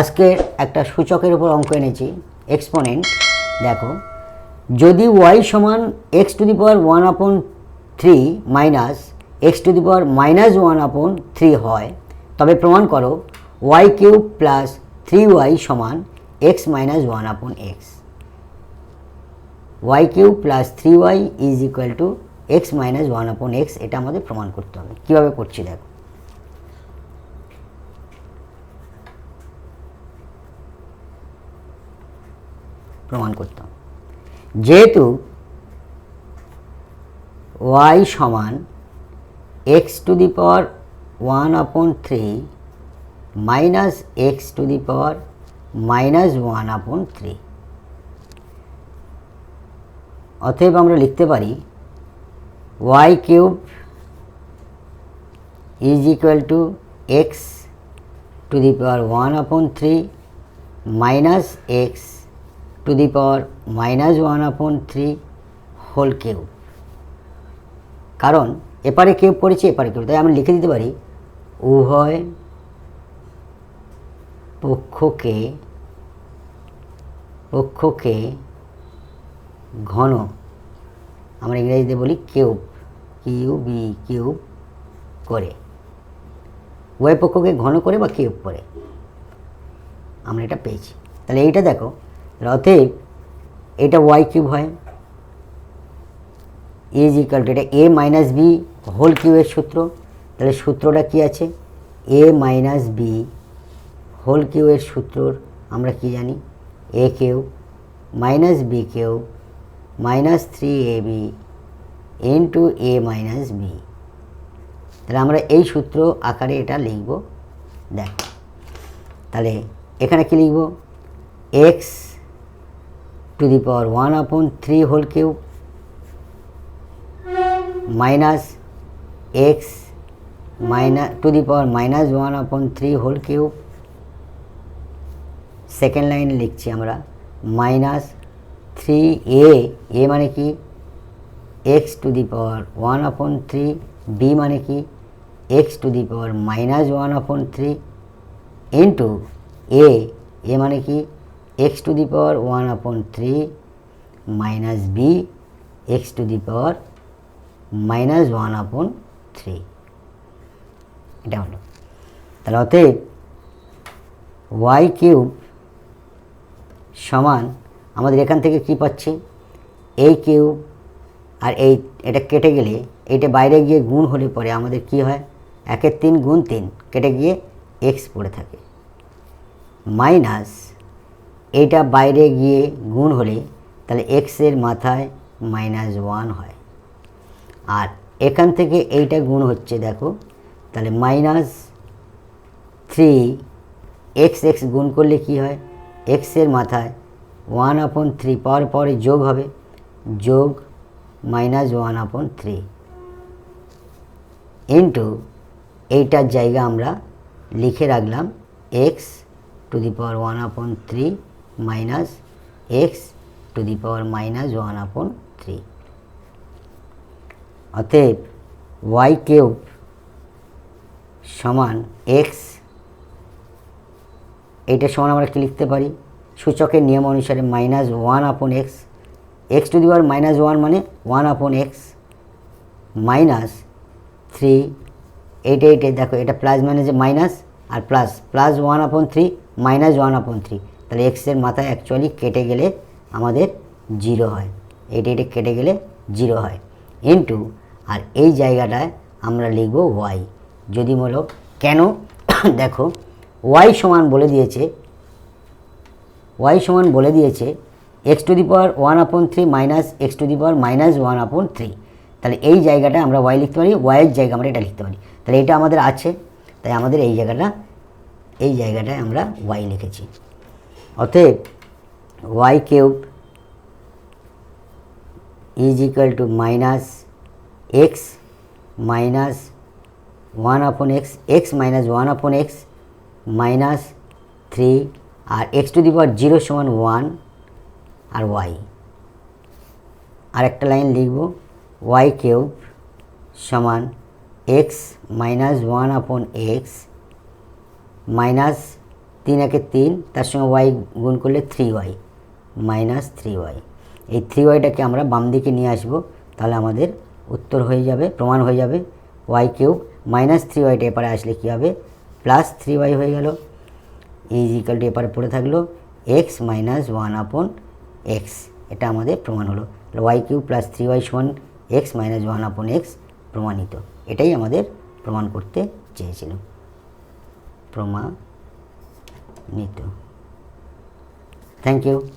আজকে একটা সূচকের উপর অঙ্ক এনেছি এক্সপোনেন্ট দেখো। যদি ওয়াই সমান X to the power one upon three minus X to the power minus one upon three হয়, তবে প্রমাণ করো Y cube plus three Y সমান X minus one upon X Y cube plus three Y is equal to X minus one upon X এটা আমাদের প্রমাণ করতে হবে। কীভাবে করছি দেখো। প্রমাণ করতাম। যেহেতু ওয়াই সমান X to the power one upon three minus X to the power minus one upon three অতএব আমরা লিখতে পারি Y cube is equal to X to the power one upon three minus X to the power minus one upon three whole cube কারণ এপারে cube করেছি এপারে cube তাই আমরা লিখে দিতে পারি, উভয় পক্ষকে পক্ষকে ঘন, আমরা ইংরেজিতে বলি কিউব কিউ বি কিউব করে। উভয় পক্ষকে ঘন করে বা কিউব করে। আমরা এটা পেয়েছি। তাহলে এইটা দেখো অতএব এটা ওয়াই কিউব হয়। ইজ ইকাল টু এটা এ মাইনাস বি হোল কিউবের সূত্র। তাহলে সূত্রটা কি আছে? এ মাইনাস বি হোল কিউবের সূত্রর আমরা কি জানি? A cube minus B cube minus three A B into A minus B তাহলে আমরা এই সূত্র আকারে এটা লিখব। দেখ। তাহলে এখানে কি লিখব? X to the power one upon three whole cube minus X minus to the power minus one upon three whole cube second line লিখছি আমরা মাইনাস থ্রি এ এ মানে কি? X to the power one upon three B মানে কি? X to the power minus one upon three into A A মানে কি? X to the power one upon three minus B X to the power minus one upon three এটা হলো। তাহলে অতএব Y cube সমান আমাদের এখান থেকে কি পাচ্ছি? এই কিউব আর এই এটা কেটে গেলে এইটা বাইরে গিয়ে গুণ হলে পরে আমাদের কি হয়? একের তিন গুণ তিন কেটে গিয়ে এক্স পড়ে থাকে। মাইনাস এইটা বাইরে গিয়ে গুণ হলে তাহলে এক্সের মাথায় মাইনাস ওয়ান হয়। আর এখান থেকে এইটা গুণ হচ্ছে দেখো, তাহলে মাইনাস থ্রি এক্স এক্স গুণ করলে কি হয়? এক্সের মাথায় ওয়ান আপন থ্রি পাওয়ার পরে যোগ হবে, যোগ minus one upon three into এইটার জায়গা আমরা লিখে রাখলাম X to the power one upon three minus X to the power minus one upon three অতএব ওয়াই কিউব সমান এক্স এইটার সমান আমরা কি লিখতে পারি? সূচকের নিয়ম অনুসারে minus one upon X X to the power minus one মানে one upon X minus three এইটা এইটা, দেখো, এটা প্লাস মাইনাসে মাইনাস আর plus plus one upon three minus one upon three তাহলে এক্সের মাথায় অ্যাকচুয়ালি কেটে গেলে আমাদের জিরো হয়। এইটা এটা কেটে গেলে জিরো হয়। ইন্টু আর এই জায়গাটায় আমরা লিখব ওয়াই যদি বলো, কেন? দেখো ওয়াই সমান বলে দিয়েছে ওয়াই সমান বলে দিয়েছে X to the power one upon three minus X to the power minus one upon three তাহলে এই জায়গাটা আমরা ওয়াই লিখতে পারি ওয়াইয়ের জায়গা আমরা এটা লিখতে পারি। তাহলে এটা আমাদের আছে, তাই আমাদের এই জায়গাটা, এই জায়গাটায় আমরা ওয়াই লিখেছি। অতএব Y cube is equal to minus X minus one upon X X minus one upon X minus three R X to the power zero সমান ওয়ান আর ওয়াই আর একটা লাইন লিখব ওয়াই কিউব সমান X minus one upon X minus তিন একে তিন, তার সঙ্গে ওয়াই গুণ করলে three Y minus three Y এই থ্রি ওয়াইটাকে আমরা বাম দিকে নিয়ে আসব, তাহলে আমাদের উত্তর হয়ে যাবে, প্রমাণ হয়ে যাবে। ওয়াই কিউব মাইনাস থ্রি ওয়াইটা এপারে আসলে কী হবে? প্লাস থ্রি ওয়াই হয়ে গেল। ইজ ইকাল টু এপারে পড়ে থাকল X minus one upon X এটা আমাদের প্রমাণ হলো। Y cube plus three Y সমান X minus one upon X প্রমাণিত। এটাই আমাদের প্রমাণ করতে চেয়েছিল। need to. Thank you.